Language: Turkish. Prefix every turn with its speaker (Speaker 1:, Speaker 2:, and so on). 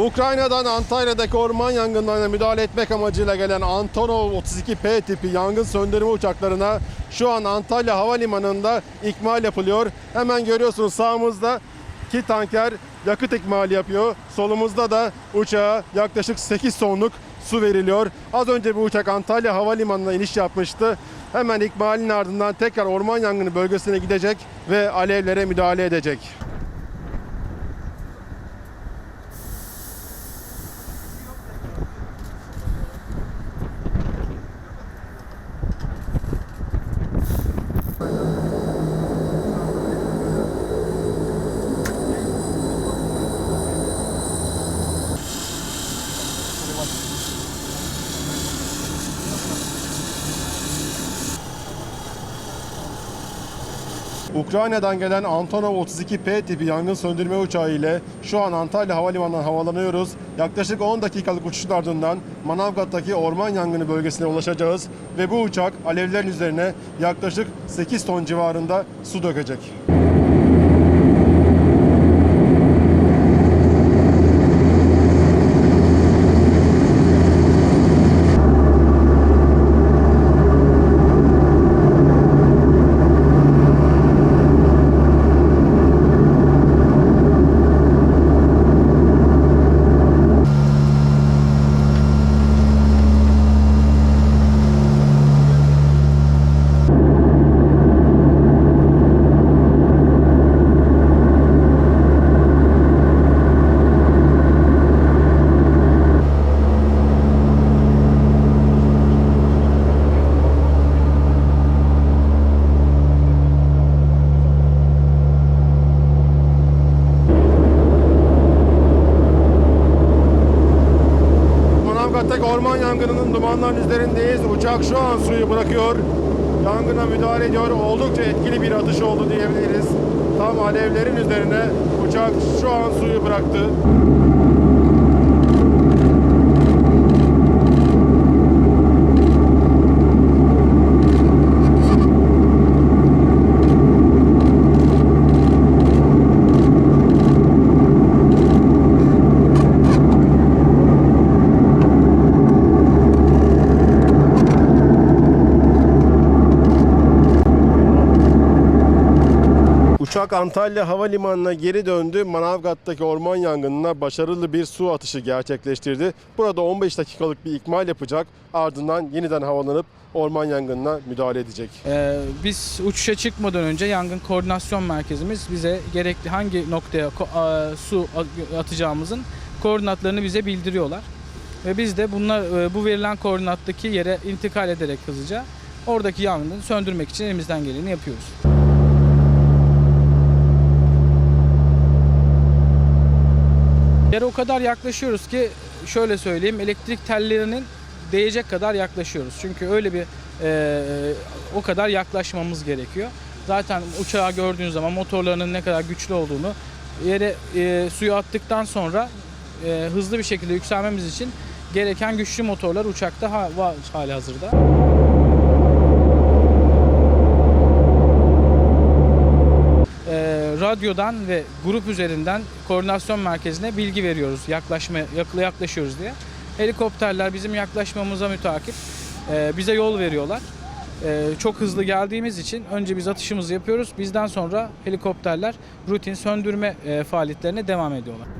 Speaker 1: Ukrayna'dan Antalya'daki orman yangınlarına müdahale etmek amacıyla gelen Antonov 32P tipi yangın söndürme uçaklarına şu an Antalya Havalimanı'nda ikmal yapılıyor. Hemen görüyorsunuz sağımızda iki tanker yakıt ikmali yapıyor. Solumuzda da uçağa yaklaşık 8 tonluk su veriliyor. Az önce bu uçak Antalya Havalimanı'na iniş yapmıştı. Hemen ikmalin ardından tekrar orman yangını bölgesine gidecek ve alevlere müdahale edecek. Ukrayna'dan gelen Antonov 32P tipi yangın söndürme uçağı ile şu an Antalya Havalimanı'ndan havalanıyoruz. Yaklaşık 10 dakikalık uçuşun ardından Manavgat'taki orman yangını bölgesine ulaşacağız ve bu uçak alevlerin üzerine yaklaşık 8 ton civarında su dökecek. Manavgat'taki orman yangınının dumanların üzerindeyiz. Uçak şu an suyu bırakıyor. Yangına müdahale ediyor. Oldukça etkili bir atış oldu diyebiliriz. Tam alevlerin üzerine uçak şu an suyu bıraktı. Uçak Antalya Havalimanı'na geri döndü. Manavgat'taki orman yangınına başarılı bir su atışı gerçekleştirdi. Burada 15 dakikalık bir ikmal yapacak. Ardından yeniden havalanıp orman yangınına müdahale edecek.
Speaker 2: Ee, biz uçuşa çıkmadan önce yangın koordinasyon merkezimiz bize gerekli hangi noktaya su atacağımızın koordinatlarını bize bildiriyorlar. Ve biz de bunlar e, bu verilen koordinattaki yere intikal ederek hızlıca oradaki yangını söndürmek için elimizden geleni yapıyoruz. Yere o kadar yaklaşıyoruz ki şöyle söyleyeyim elektrik tellerinin değecek kadar yaklaşıyoruz. Çünkü öyle bir e, o kadar yaklaşmamız gerekiyor. Zaten uçağı gördüğün zaman motorlarının ne kadar güçlü olduğunu yere e, suyu attıktan sonra e, hızlı bir şekilde yükselmemiz için gereken güçlü motorlar uçakta ha, var hali hazırda. e, radyodan ve grup üzerinden koordinasyon merkezine bilgi veriyoruz. Yaklaşma yakla yaklaşıyoruz diye. Helikopterler bizim yaklaşmamıza mütakip e, bize yol veriyorlar. E, çok hızlı geldiğimiz için önce biz atışımızı yapıyoruz. Bizden sonra helikopterler rutin söndürme e, faaliyetlerine devam ediyorlar.